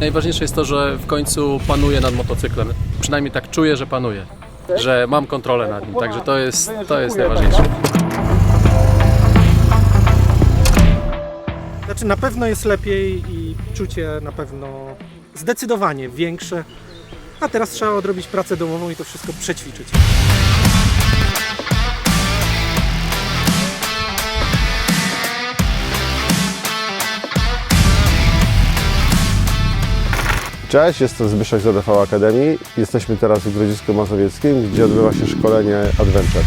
Najważniejsze jest to, że w końcu panuję nad motocyklem. Przynajmniej tak czuję, że panuję. Że mam kontrolę nad nim, także to jest, to jest najważniejsze. Znaczy na pewno jest lepiej i czucie na pewno zdecydowanie większe. A teraz trzeba odrobić pracę domową i to wszystko przećwiczyć. Cześć, jestem Zbyszek z ADV Akademii. Jesteśmy teraz w Grodzisku Mazowieckim, gdzie odbywa się szkolenie Adventure.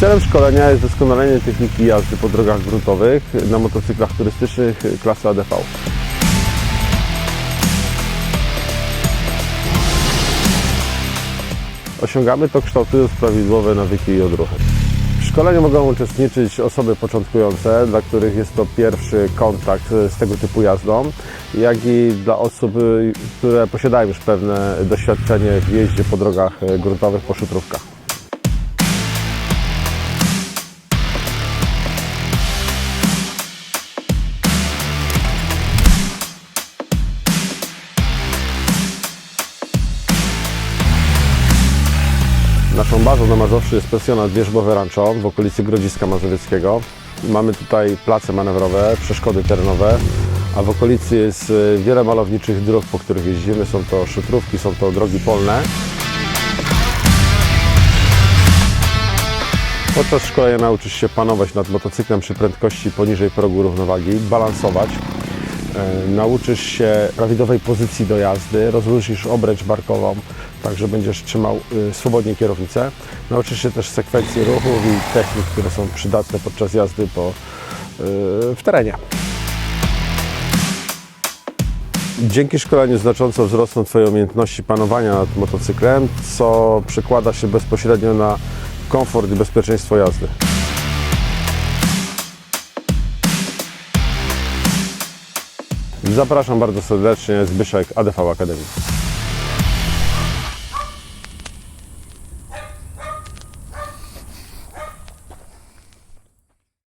Celem szkolenia jest doskonalenie techniki jazdy po drogach gruntowych na motocyklach turystycznych klasy ADV. Osiągamy to kształtując prawidłowe nawyki i odruchy. Szkoleniu mogą uczestniczyć osoby początkujące, dla których jest to pierwszy kontakt z tego typu jazdą, jak i dla osób, które posiadają już pewne doświadczenie w jeździe po drogach gruntowych, po szutrówkach. Naszą bazą na Mazowszu jest pensjonat Wierzbowe Rancho w okolicy Grodziska Mazowieckiego. Mamy tutaj place manewrowe, przeszkody terenowe, a w okolicy jest y, wiele malowniczych dróg, po których jeździmy. Są to szutrówki, są to drogi polne. Podczas szkolenia nauczysz się panować nad motocyklem przy prędkości poniżej progu równowagi, balansować. E, Nauczysz się prawidłowej pozycji do jazdy, rozluźnisz obręcz barkową, tak że będziesz trzymał y, swobodnie kierownicę. Nauczysz się też sekwencji ruchów i technik, które są przydatne podczas jazdy po, y, w terenie. Dzięki szkoleniu znacząco wzrosną Twoje umiejętności panowania nad motocyklem, co przekłada się bezpośrednio na komfort i bezpieczeństwo jazdy. Zapraszam bardzo serdecznie, Zbyszek ADV Akademii.